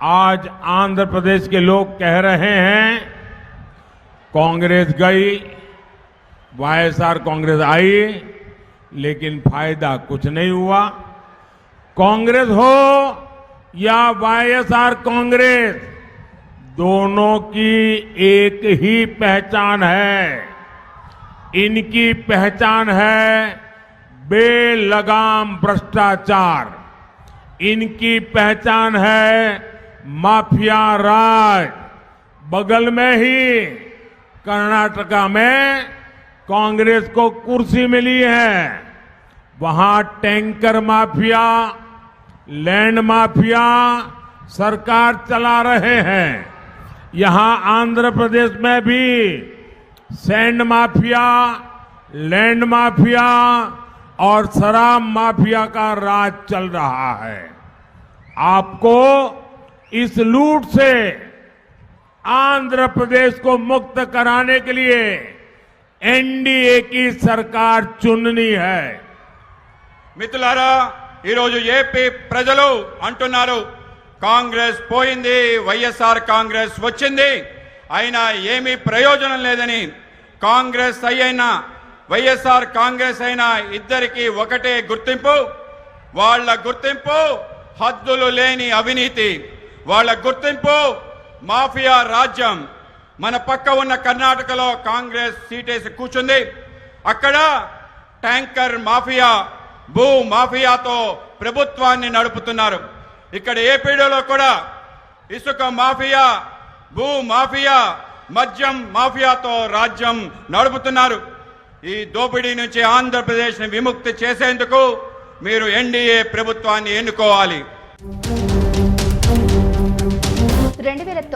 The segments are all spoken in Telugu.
आज आंध्र प्रदेश के लोग कह रहे हैं, कांग्रेस गई वाईएसआर कांग्रेस आई, लेकिन फ़ायदा कुछ नहीं हुआ। कांग्रेस हो या वाईएसआर कांग्रेस, दोनों की एक ही पहचान है। इनकी पहचान है बेलगाम भ्रष्टाचार। इनकी पहचान है माफिया राज। बगल में ही कर्नाटका में कांग्रेस को कुर्सी मिली है। वहाँ टैंकर माफिया, लैंड माफिया सरकार चला रहे हैं। यहाँ आंध्र प्रदेश में भी सैंड माफिया, लैंड माफिया और शराब माफिया का राज चल रहा है। आपको इस लूट से आंध्र प्रदेश को मुक्त कराने के लिए एनडीए की सरकार चुननी है మిత్రులారా ఈరోజు ఏపీ ప్రజలు అంటున్నారు కాంగ్రెస్ పోయింది వైఎస్ఆర్ కాంగ్రెస్ వచ్చింది అయినా ఏమీ ప్రయోజనం లేదని కాంగ్రెస్ అయినా వైఎస్ఆర్ కాంగ్రెస్ అయినా ఇద్దరికి ఒకటే గుర్తింపు వాళ్ళ గుర్తింపు హద్దులు లేని అవినీతి వాళ్ళ గుర్తింపు మాఫియా రాజ్యం. మన పక్క ఉన్న కర్ణాటకలో కాంగ్రెస్ సీటేసి కూర్చుంది. అక్కడ ట్యాంకర్ మాఫియా భూ మాఫియాతో ప్రభుత్వాన్ని నడుపుతున్నారు. ఇక్కడ ఏపీడీలో కూడా ఇసుక మాఫియా భూ మాఫియా మద్యం మాఫియాతో రాజ్యం నడుపుతున్నారు. ఈ దోపిడీ నుంచి ఆంధ్రప్రదేశ్ని విముక్తి చేసేందుకు మీరు ఎన్డీఏ ప్రభుత్వాన్ని ఎన్నుకోవాలి.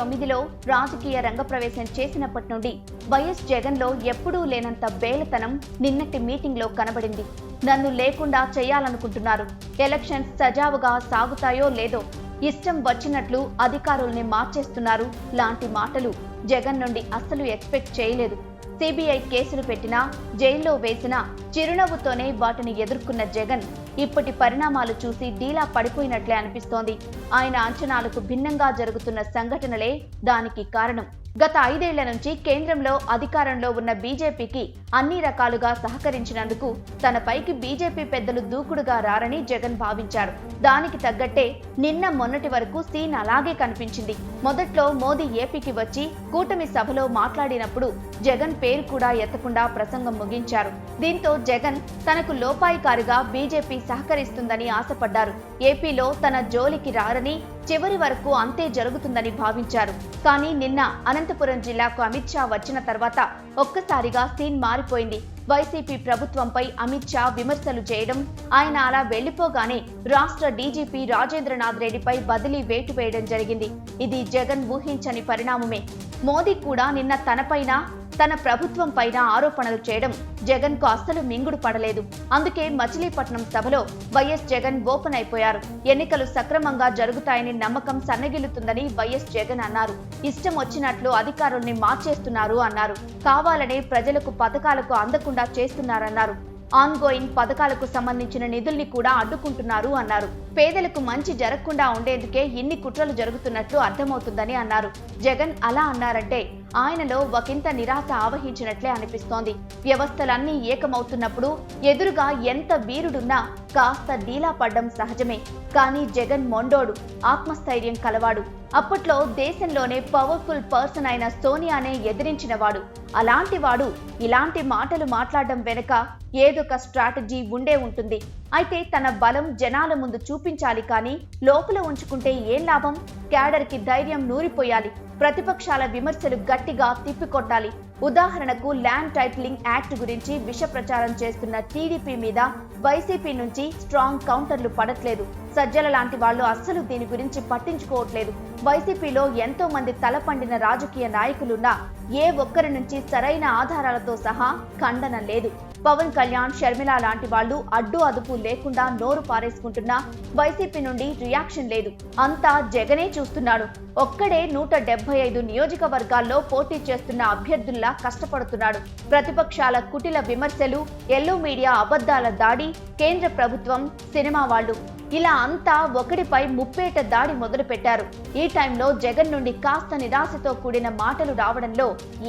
తొమ్మిదిలో రాజకీయ రంగప్రవేశం చేసినప్పటి నుండి వైఎస్ జగన్లో ఎప్పుడూ లేనంత బేలతనం నిన్నటి మీటింగ్లో కనబడింది. నన్ను లేకుండా చేయాలనుకుంటున్నారు. ఎలక్షన్స్ సజావుగా సాగుతాయో లేదో ఇష్టం వచ్చినట్లు అధికారుల్ని మార్చేస్తున్నారు. లాంటి మాటలు జగన్ నుండి అస్సలు ఎక్స్పెక్ట్ చేయలేదు. సిబిఐ కేసులు పెట్టినా జైల్లో వేసినా చిరునవ్వుతోనే వాటిని ఎదుర్కొన్న జగన్ ఇప్పటి పరిణామాలు చూసి డీలా పడిపోయినట్లే అనిపిస్తోంది. ఆయన అంచనాలకు భిన్నంగా జరుగుతున్న సంఘటనలే దానికి కారణం. గత ఐదేళ్ళ నుంచి కేంద్రంలో అధికారంలో ఉన్న బీజేపీకి అన్ని రకాలుగా సహకరించినందుకు తనపైకి బీజేపీ పెద్దలు దూకుడుగా రారని జగన్ భావించారు. దానికి తగ్గట్టే నిన్న మొన్నటి వరకు సీన్ అలాగే కనిపించింది. మొదట్లో మోదీ ఏపీకి వచ్చి కూటమి సభలో మాట్లాడినప్పుడు జగన్ పేరు కూడా ఎత్తకుండా ప్రసంగం ముగించారు. దీంతో జగన్ తనకు లోపాయికారిగా బీజేపీ సహకరిస్తుందని ఆశపడ్డారు. ఏపీలో తన జోలికి రారని చివరి వరకు అంతే జరుగుతుందని భావించారు. కానీ నిన్న అనంతపురం జిల్లాకు అమిత్ షా వచ్చిన తర్వాత ఒక్కసారిగా సీన్ మారిపోయింది. వైసీపీ ప్రభుత్వంపై అమిత్ షా విమర్శలు చేయడం ఆయన అలా వెళ్ళిపోగానే రాష్ట్ర డీజీపీ రాజేంద్రనాథ్ రెడ్డిపై బదిలీ వేటు వేయడం జరిగింది. ఇది జగన్ ఊహించని పరిణామమే. మోదీ కూడా నిన్న తనపైన తన ప్రభుత్వం పైన ఆరోపణలు చేయడం జగన్కు అస్సలు మింగుడు పడలేదు. అందుకే మచిలీపట్నం సభలో వైఎస్ జగన్ ఓపెన్ అయిపోయారు. ఎన్నికలు సక్రమంగా జరుగుతాయని నమ్మకం సన్నగిల్లుతుందని వైఎస్ జగన్ అన్నారు. ఇష్టం వచ్చినట్లు అధికారుల్ని మార్చేస్తున్నారు అన్నారు. కావాలనే ప్రజలకు పథకాలకు అందకుండా చేస్తున్నారన్నారు. ఆన్గోయింగ్ పథకాలకు సంబంధించిన నిధుల్ని కూడా అడ్డుకుంటున్నారు అన్నారు. పేదలకు మంచి జరగకుండా ఉండేందుకే ఇన్ని కుట్రలు జరుగుతున్నట్లు అర్థమవుతుందని అన్నారు. జగన్ అలా అన్నారంటే ఆయనలో ఒకంత నిరాశ ఆవహించినట్లే అనిపిస్తోంది. వ్యవస్థలన్నీ ఏకమవుతున్నప్పుడు ఎదురుగా ఎంత వీరుడున్నా కాస్త డీలా పడ్డం సహజమే. కానీ జగన్ మొండోడు ఆత్మస్థైర్యం కలవాడు. అప్పట్లో దేశంలోనే పవర్ఫుల్ పర్సన్ అయిన సోనియానే ఎదిరించినవాడు. అలాంటి వాడు ఇలాంటి మాటలు మాట్లాడడం వెనుక ఏదొక స్ట్రాటజీ ఉండే ఉంటుంది. అయితే తన బలం జనాల ముందు చూపించాలి కానీ లోపల ఉంచుకుంటే ఏం లాభం? క్యాడర్కి ధైర్యం నూరిపోయాలి. ప్రతిపక్షాల విమర్శలు గట్టిగా తిప్పికొట్టాలి. ఉదాహరణకు ల్యాండ్ టైటిలింగ్ యాక్ట్ గురించి విష ప్రచారం చేస్తున్న టీడీపీ మీద వైసీపీ నుంచి స్ట్రాంగ్ కౌంటర్లు పడట్లేదు. సజ్జల లాంటి వాళ్ళు అస్సలు దీని గురించి పట్టించుకోవట్లేదు. వైసీపీలో ఎంతో మంది తలపండిన రాజకీయ నాయకులున్నా ఏ ఒక్కరి నుంచి సరైన ఆధారాలతో సహా ఖండన లేదు. పవన్ కళ్యాణ్ షర్మిల లాంటి వాళ్ళు అడ్డు అదుపు లేకుండా నోరు పారేసుకుంటున్నా వైసీపీ నుండి రియాక్షన్ లేదు. అంతా జగనే చూస్తున్నాడు. ఒక్కడే నూట డెబ్బై ఐదు నియోజకవర్గాల్లో పోటీ చేస్తున్న అభ్యర్థుల్లా కష్టపడుతున్నాడు. ప్రతిపక్షాల కుటిల విమర్శలు ఎల్లో మీడియా అబద్ధాల దాడి కేంద్ర ప్రభుత్వం సినిమా వాళ్ళు. ఇలా అంతా ఒకడిపై ముప్పేట దాడి మొదలుపెట్టారు. ఈ టైంలో జగన్ నుండి కాస్త నిరాశతో కూడిన మాటలు రావడంలో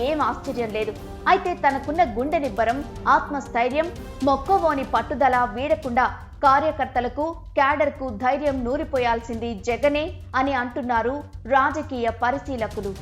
ఏం ఆశ్చర్యం లేదు. అయితే తనకున్న గుండె నిబ్బరం ఆత్మస్థైర్యం మొక్కవోని పట్టుదల వీడకుండా కార్యకర్తలకు క్యాడర్కు ధైర్యం నూరిపోయాల్సింది జగనే అని అంటున్నారు రాజకీయ పరిశీలకులు.